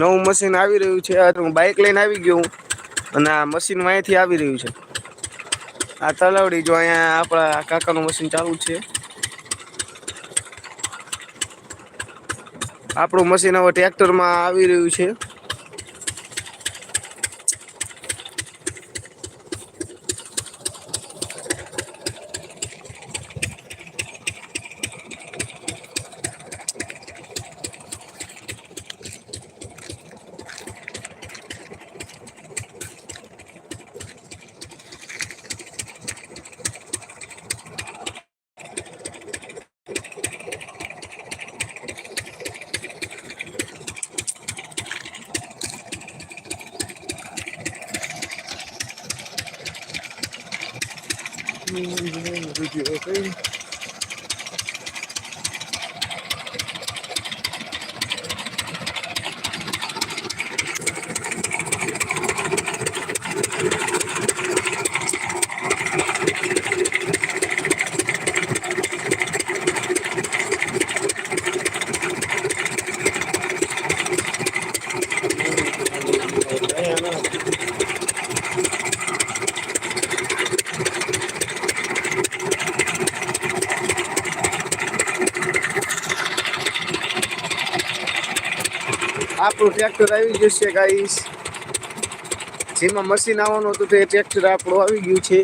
નવું મશીન આવી રહ્યું છે, આ હું બાઇક લઈને આવી ગયો હું. અને આ મશીન અહીંયાથી આવી રહ્યું છે. આ તલાવડી જો અહીંયા આપણા કાકાનું મશીન ચાલુ છે. આપણું મશીન હવે ટ્રેક્ટરમાં આવી રહ્યું છે. yung video okay. આપણું ટ્રેક્ટર આવી ગયું છે ગાઈસ જેમાં મશીન આવવાનું હતું તે ટ્રેક્ટર આપણું આવી ગયું છે.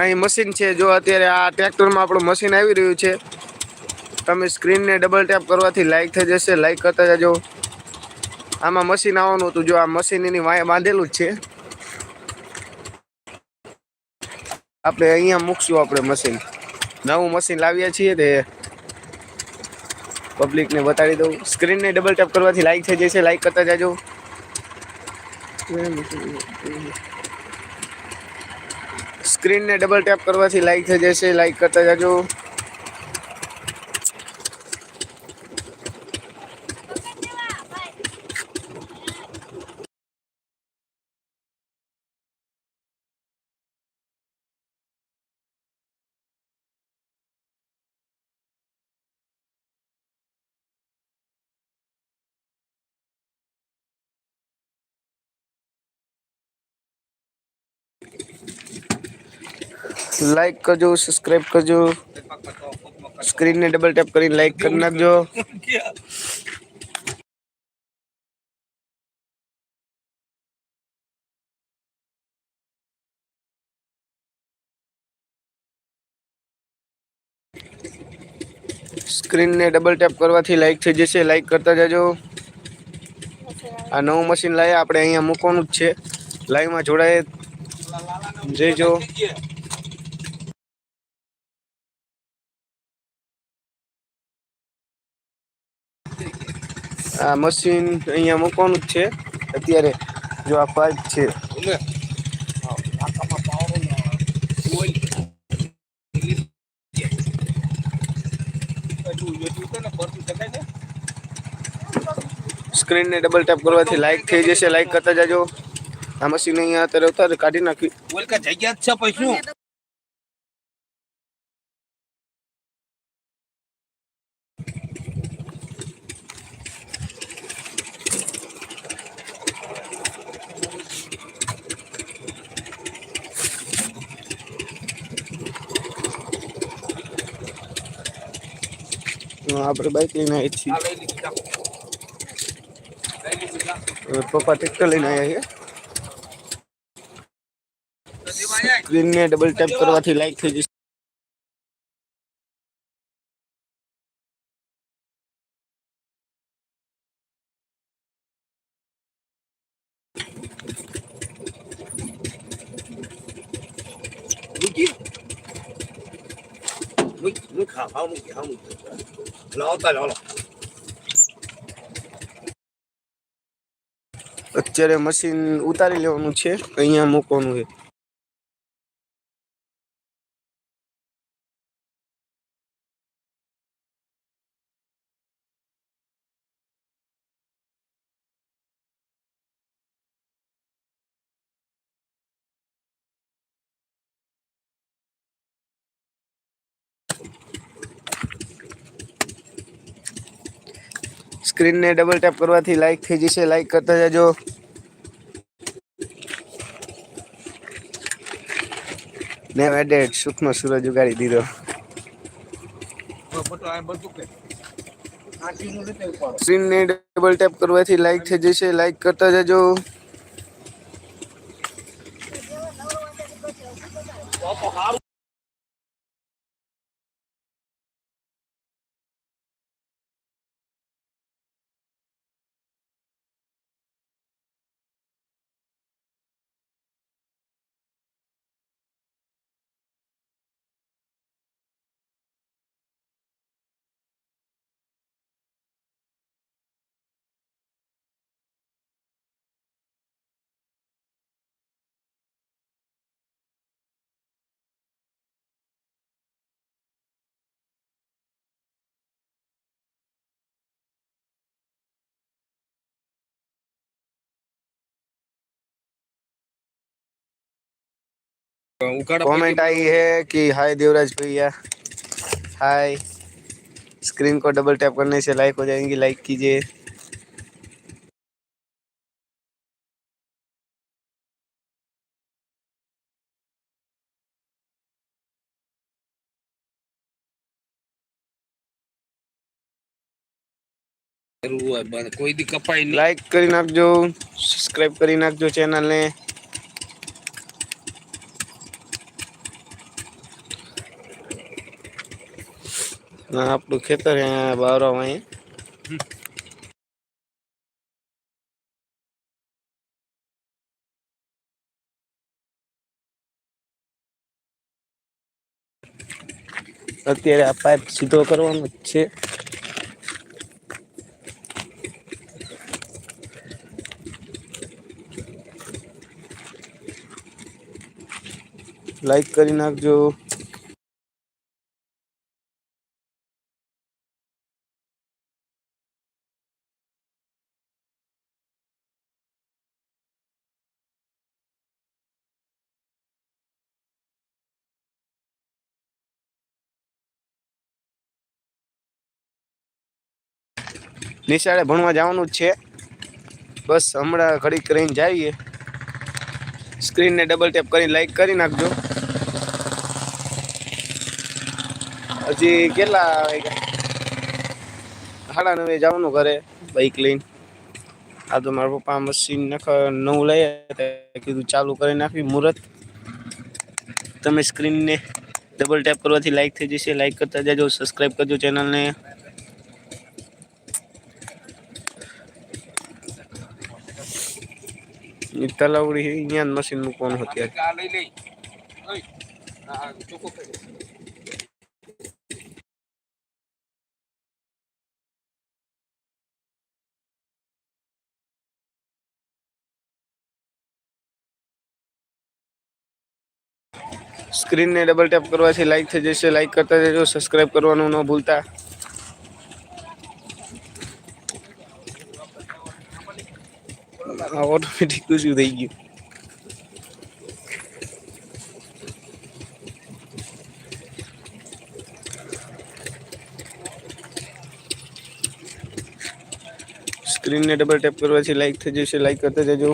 અહીં મશીન છે, જો અત્યારે આ ટ્રેક્ટરમાં આપણું મશીન આવી રહ્યું છે. તમે સ્ક્રીનને ડબલ ટેપ કરવાથી લાઇક થઈ જશે લાઇક કરતા જજો. આમાં મશીન આવવાનું હતું, જો આ મશીન એની વાંહે બાંધેલું જ છે. આપણે અહીંયા મૂકશું આપણે મશીન નવું મશીન લાવીએ છીએ તે પબ્લિકને બતાડી દઉં. સ્ક્રીનને ડબલ ટેપ કરવાથી લાઈક થઈ જશે. લાઈક કરતા જાજો. સ્ક્રીનને ડબલ ટેપ કરવાથી લાઈક થઈ જશે. લાઈક કરતા જાજો. લાઈક કરજો સબસ્ક્રાઇબ કરજો સ્ક્રીનને ડબલ ટેપ કરીને લાઈક કરી નાખજો સ્ક્રીનને ડબલ ટેપ કરવાથી લાઈક થઈ જશે લાઈક કરતા જાજો। આ નવું મશીન લાવ્યા આપણે અહીંયા મૂકવાનું જ છે. લાઈવમાં જોડાય જઈજો આ મશીન અહીંયા મૂકવાનું જ છે. અત્યારે જો આ પાઇપ છે. સ્ક્રીનને ડબલ ટેપ કરવાથી લાઈક થઈ જશે. લાઈક કરતા જાજો. આ મશીન અહીંયા અત્યારે ઉતાર કાઢી નાખી. જગ્યા જ છે પૈસું આપણે બાઈક લઈને આવી છીએ. પપ્પા ટ્રેક્ટર લઈને આવ્યા છે. તો સ્ક્રીનને ડબલ ટેપ કરવાથી લાઈક થઈ જશે. હા, હા, મૂકી, લાવો. અત્યારે મશીન ઉતારી લેવાનું છે અહીંયા મૂકવાનું છે સ્ક્રીનને ડબલ ટેપ કરવાથી લાઈક થઈ જશે. લાઈક કરતા જજો. ને એડેડ સુખનો સૂરજ ઉગાડી દીધો. સ્ક્રીનને ડબલ ટેપ કરવાથી લાઈક થઈ જશે. લાઈક કરતા જજો. कमेंट आई है कि हाय देवराज भैया हाय स्क्रीन को डबल टैप करने से लाइक हो जाएंगी लाइक कीजिए કોઈ દી કપાય નહીં લાઈક કરી નાખજો સબસ્ક્રાઇબ કરી નાખજો ચેનલને આપણું ખેતર બાવરામાં અહીં અત્યારે આ પાઇપ સીધો કરવાનો જ છે. લાઈક કરી નાખજો. નિશાળે ભણવા જવાનું જ છે. બસ હમણાં ઘડીક કરીને જઈએ. સ્ક્રીનને ડબલ ટેપ કરીને લાઈક કરી નાખજો. હજી કેટલા વાગ્યા? સાડા નવે જવાનું ઘરે બાઈક લઈને. આ તો મારા પપ્પા મશીન નખ, નવું લઈ કીધું ચાલુ કરી નાખી મુહૂર્ત. તમે સ્ક્રીનને ડબલ ટેપ કરવાથી લાઈક થઈ જશે. લાઈક કરતા જજો સબસ્ક્રાઈબ કરજો ચેનલને તલાવડી અહીંયા મશીન મૂકવાનું દે. સ્ક્રીનને ડબલ ટેપ કરવાથી લાઈક થઈ જશે લાઈક કરતા જજો સબસ્ક્રાઇબ કરવાનું ન ભૂલતા ઓટોમેટિક શું થઈ ગયું સ્ક્રીનને ડબલ ટેપ કરવાથી લાઈક થઈ જશે લાઈક કરતા જજો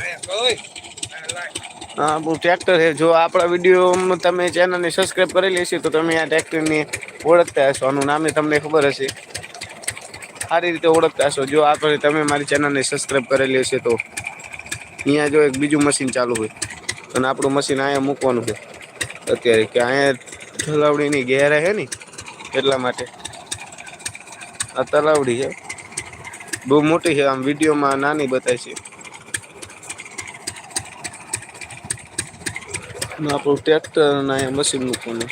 આયા, ઓય આ લાય. હા આપણું ટ્રેક્ટર છે. જો આપણા વિડીયોમાં તમે ચેનલને સબસ્ક્રાઇબ કરેલી હશે તો તમે આ ટ્રેક્ટરની ઓળખતા હશો. આનું નામે તમને ખબર હશે. સારી રીતે ઓળખતા હશો. જો આપણે તમે મારી ચેનલને સબસ્ક્રાઈબ કરેલી હશે તો અહીંયા જો એક બીજું મશીન ચાલુ હોય. અને આપણું મશીન અહીંયા મૂકવાનું છે. અત્યારે કે અહીંયા તલાવડીની ગેરા છે ને, એટલા માટે. આ તલાવડી છે. બહુ મોટી છે. આમ વિડીયોમાં નાની બતાવી છે. આપણું ટ્રેક્ટર અને અહીંયા મશીન મૂકવાનું.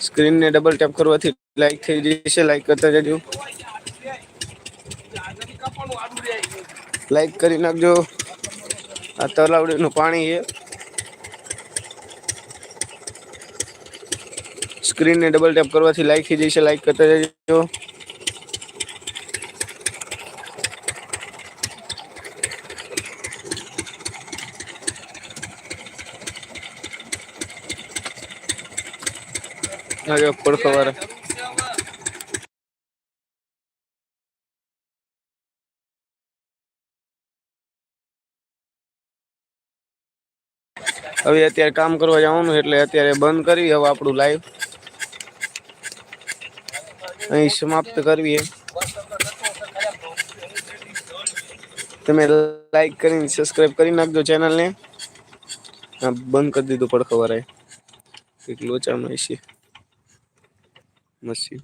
સ્ક્રીનને ડબલ ટેપ કરવાથી લાઈક થઈ જશે લાઈક કરતા જજો. લાઈક કરી નાખજો. આ તલાવડીનું પાણી છે. સ્ક્રીનને ડબલ ટેપ કરવાથી લાઈક થઈ જશે લાઈક કરતા જજો. હવે por favor. હવે અત્યારે કામ કરવા જવાનું એટલે અત્યારે બંધ કરવી, હવે આપણું લાઈવ અહીં સમાપ્ત કરવી તમે લાઈક કરીને સબસ્ક્રાઈબ કરી નાખજો ચેનલને બંધ કરી દીધું પડખો વાળાએ. એક લોચામાં છે macio.